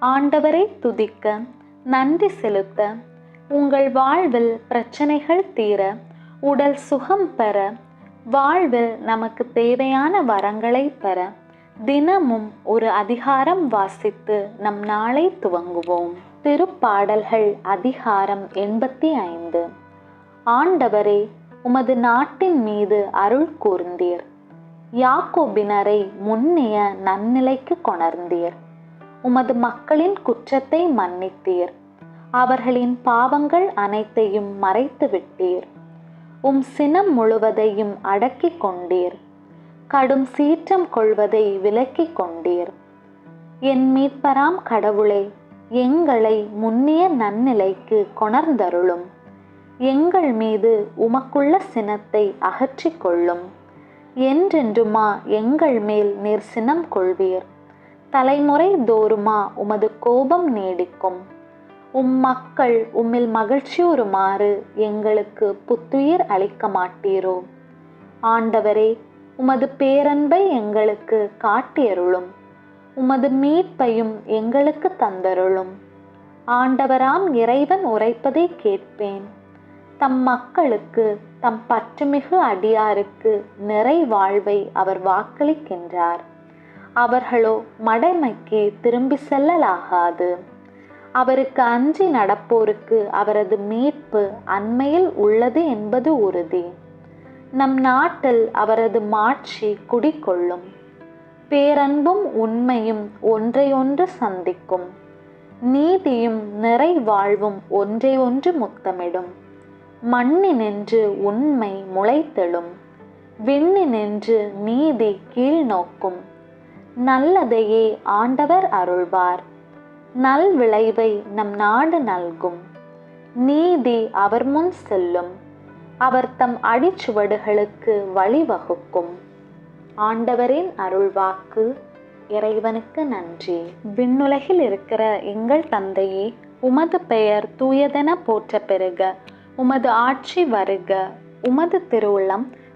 ஆண்டவரை துதிக்க நன்றி செலுத்த உங்கள் வாழ்வில் பிரச்சனைகள் தீர உடல் சுகம் பெற வாழ்வில் நமக்கு தேவையான வரங்களை பெற தினமும் ஒரு அதிகாரம் வாசித்து நம் நாளை துவங்குவோம். திருப்பாடல்கள் அதிகாரம் எண்பத்தி ஐந்து. ஆண்டவரே உமது நாட்டின் மீது அருள் கூர்ந்தீர். யாக்கோபினரை முன்னிய நன்னிலைக்கு கொணர்ந்தீர். உமது மக்களின் குற்றத்தை மன்னித்தீர். அவர்களின் பாவங்கள் அனைத்தையும் மறைத்து விட்டீர் உம் சினம் முழுவதையும் அடக்கிக் கொண்டீர். கடும் சீற்றம் கொள்வதை விலக்கிக் கொண்டீர். என் மீட்பராம் கடவுளே எங்களை முன்னிய நன்னிலைக்கு கொணர்ந்தருளும். எங்கள் மீது உமக்குள்ள சினத்தை அகற்றிக் கொள்ளும். என்றென்றுமா எங்கள் மேல் நீர் சினம் கொள்வீர்? தலைமுறை தோறுமா உமது கோபம் நீடிக்கும். உம் மக்கள் உம்மில் மகிழ்ச்சியுறுமாறு எங்களுக்கு புத்துயிர் அளிக்க மாட்டீரோ? ஆண்டவரே உமது பேரன்பை எங்களுக்கு காட்டியருளும். உமது மீட்பையும் எங்களுக்கு தந்தருளும். ஆண்டவராம் இறைவன் உரைப்பதை கேட்பேன். தம் மக்களுக்கு தம் பற்றுமிகு அடியாருக்கு நிறை வாழ்வை அவர் வாக்களிக்கின்றார். அவர்களோ மடமைக்கே திரும்பி செல்லலாகாது. அவருக்கு அஞ்சி நடப்போருக்கு அவரது மீட்பு அண்மையில் உள்ளது என்பது உறுதி. நம் நாட்டில் அவரது மாட்சி குடிக்கொள்ளும் பேரன்பும் உண்மையும் ஒன்றையொன்று சந்திக்கும். நீதியும் நிறைவாழ்வும் ஒன்றையொன்று முத்தமிடும். மண்ணினின்று உண்மை முளைத்தெழும். விண்ணினின்று நீதி கீழ் நோக்கும் நல்லதையே ஆண்டவர் அருள்வார். நல் விளைவை நம் நாடு நல்கும். நீதி அவர் முன் செல்லும். அவர் தம் அடிச்சுவடுகளுக்கு வழிவகுக்கும். ஆண்டவரின் அருள்வாக்கு இறைவனுக்கு நன்றி. விண்ணுலகில் இருக்கிற எங்கள் தந்தையே உமது பெயர் தூயதென போற்ற பெருக உமது ஆட்சி வருக. உமது திருவுள்ளம்